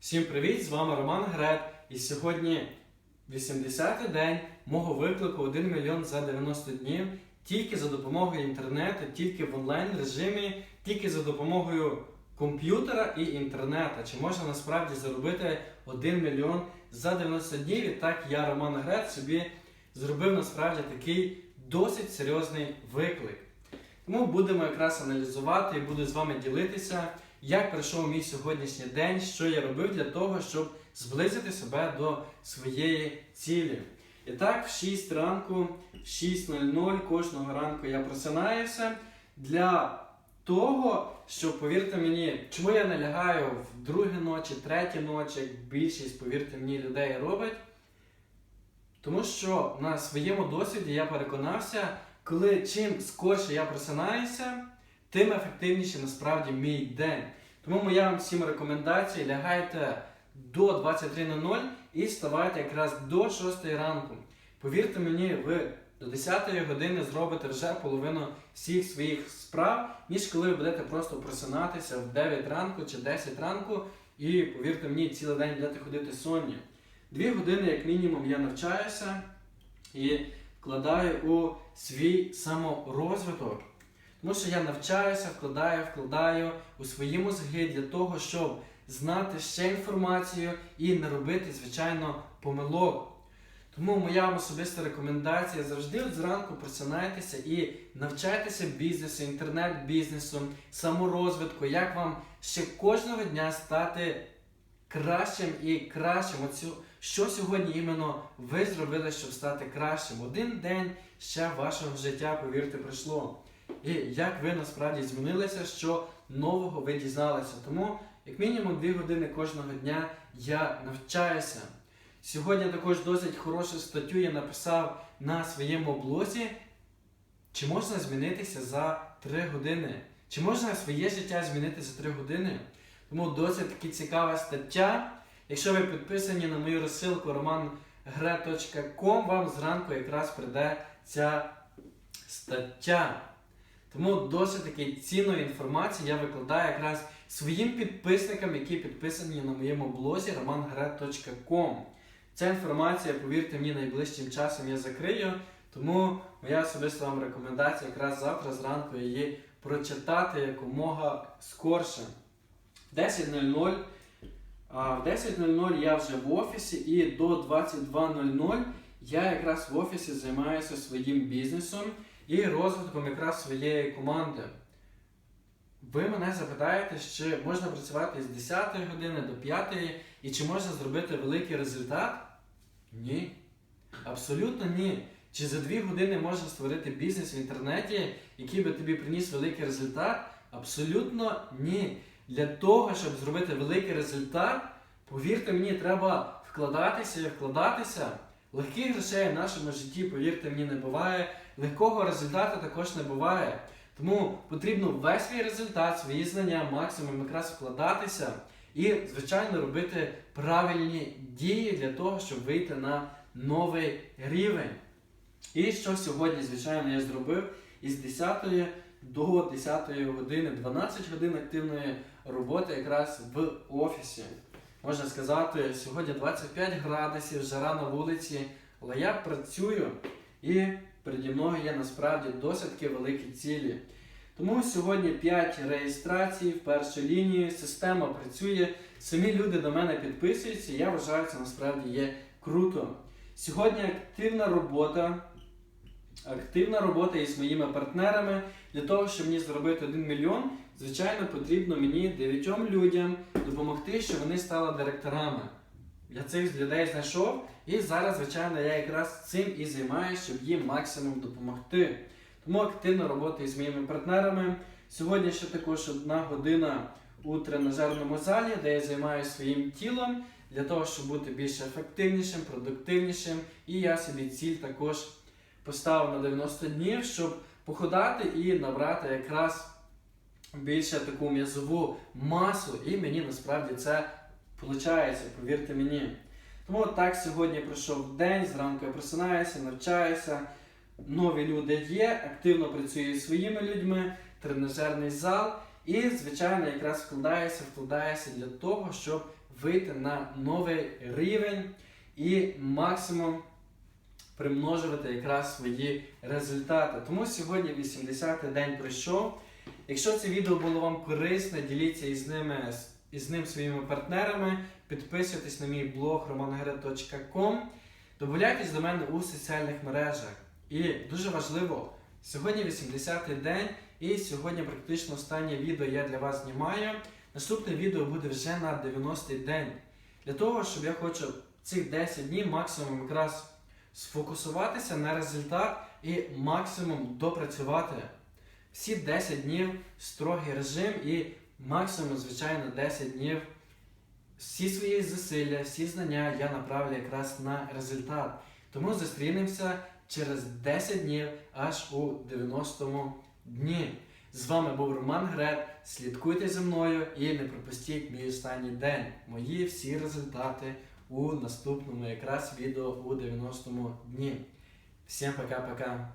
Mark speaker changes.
Speaker 1: Всім привіт! З вами Роман Греб. І сьогодні 80-й день мого виклику 1 мільйон за 90 днів тільки за допомогою інтернету, тільки в онлайн режимі, тільки за допомогою комп'ютера і інтернету. Чи можна насправді заробити 1 мільйон за 90 днів? І так я, Роман Греб, собі зробив насправді такий досить серйозний виклик. Тому будемо якраз аналізувати і буду з вами ділитися, як пройшов мій сьогоднішній день, що я робив для того, щоб зблизити себе до своєї цілі. І так, в 6 ранку, в 6.00 кожного ранку я просинаюся для того, щоб, повірте мені, чому я не лягаю в другі ночі, треті ночі, як більшість, повірте мені, людей робить. Тому що на своєму досвіді я переконався, коли чим скорше я просинаюся, тим ефективніше насправді мій день. Тому моя вам всім рекомендація: лягайте до 23.00 і вставайте якраз до 6 ранку. Повірте мені, ви до 10 години зробите вже половину всіх своїх справ, ніж коли ви будете просто просинатися в 9 ранку чи 10 ранку, і повірте мені, цілий день будете ходити сонні. Дві години, як мінімум, я навчаюся і вкладаю у свій саморозвиток. Тому що я навчаюся, вкладаю, вкладаю у свої мозги для того, щоб знати ще інформацію і не робити, звичайно, помилок. Тому моя особиста рекомендація завжди от зранку просинайтеся і навчайтеся бізнесу, інтернет-бізнесу, саморозвитку, як вам ще кожного дня стати кращим і кращим. Оцю, що сьогодні іменно ви зробили, щоб стати кращим? Один день ще вашого життя, повірте, пройшло. І як ви насправді змінилися, що нового ви дізналися. Тому, як мінімум, 2 години кожного дня я навчаюся. Сьогодні також досить хорошу статтю я написав на своєму блозі. Чи можна змінитися за 3 години? Чи можна своє життя змінити за 3 години? Тому досить таки цікава стаття. Якщо ви підписані на мою розсилку romangre.com, вам зранку якраз прийде ця стаття. Тому досить таки цінної інформації я викладаю якраз своїм підписникам, які підписані на моєму блозі romangre.com. Ця інформація, повірте мені, найближчим часом я закрию, тому моя особиста вам рекомендація якраз завтра зранку її прочитати якомога скорше. В 10.00 в 10.00 я вже в офісі і до 22.00 я якраз в офісі займаюся своїм бізнесом і розвитком якраз своєї команди. Ви мене запитаєте, чи можна працювати з 10 години до 5 і чи можна зробити великий результат? Ні. Абсолютно ні. Чи за 2 години можна створити бізнес в інтернеті, який би тобі приніс великий результат? Абсолютно ні. Для того, щоб зробити великий результат, повірте мені, треба вкладатися і вкладатися. Легких грошей в нашому житті, повірте мені, не буває. Легкого результату також не буває. Тому потрібно весь свій результат, свої знання, максимум якраз вкладатися і, звичайно, робити правильні дії для того, щоб вийти на новий рівень. І що сьогодні, звичайно, я зробив із 10 до 10 години, 12 годин активної роботи якраз в офісі. Можна сказати, сьогодні 25 градусів, жара на вулиці, але я працюю і переді мною є насправді досить великі цілі. Тому сьогодні 5 реєстрацій в першій лінії, система працює, самі люди до мене підписуються, і я вважаю, це насправді є круто. Сьогодні активна робота. Активна робота із моїми партнерами для того, щоб мені зробити 1 мільйон, звичайно, потрібно мені 9 людям допомогти, щоб вони стали директорами. Я цих людей знайшов, і зараз, звичайно, я якраз цим і займаюся, щоб їм максимум допомогти. Тому активна робота із моїми партнерами. Сьогодні ще також одна година у тренажерному залі, де я займаюся своїм тілом для того, щоб бути більш ефективнішим, продуктивнішим. І я собі ціль також поставив на 90 днів, щоб походати і набрати якраз більше таку м'язову масу. І мені насправді це виходить, повірте мені. Тому так сьогодні пройшов день, зранку я просинаюся, навчаюся. Нові люди є, активно працюю зі своїми людьми, тренажерний зал. І, звичайно, якраз вкладаюся, вкладаюся для того, щоб вийти на новий рівень і максимум примножувати якраз свої результати. Тому сьогодні 80-й день пройшов. Якщо це відео було вам корисне, діліться із ними із ним своїми партнерами. Підписуйтесь на мій блог romangret.com. Добавляйтесь до мене у соціальних мережах. І дуже важливо, сьогодні 80-й день, і сьогодні практично останнє відео я для вас знімаю. Наступне відео буде вже на 90-й день. Для того, щоб я хочу цих 10 днів максимум якраз сфокусуватися на результат і максимум допрацювати. Всі 10 днів строгий режим і максимум, звичайно, 10 днів. Всі свої зусилля, всі знання я направлю якраз на результат. Тому зустрінемося через 10 днів аж у 90-му дні. З вами був Роман Грет. Слідкуйте за мною і не пропустіть мій останній день. Мої всі результати у наступному якраз відео у 90-му дні. Всім пока-пока.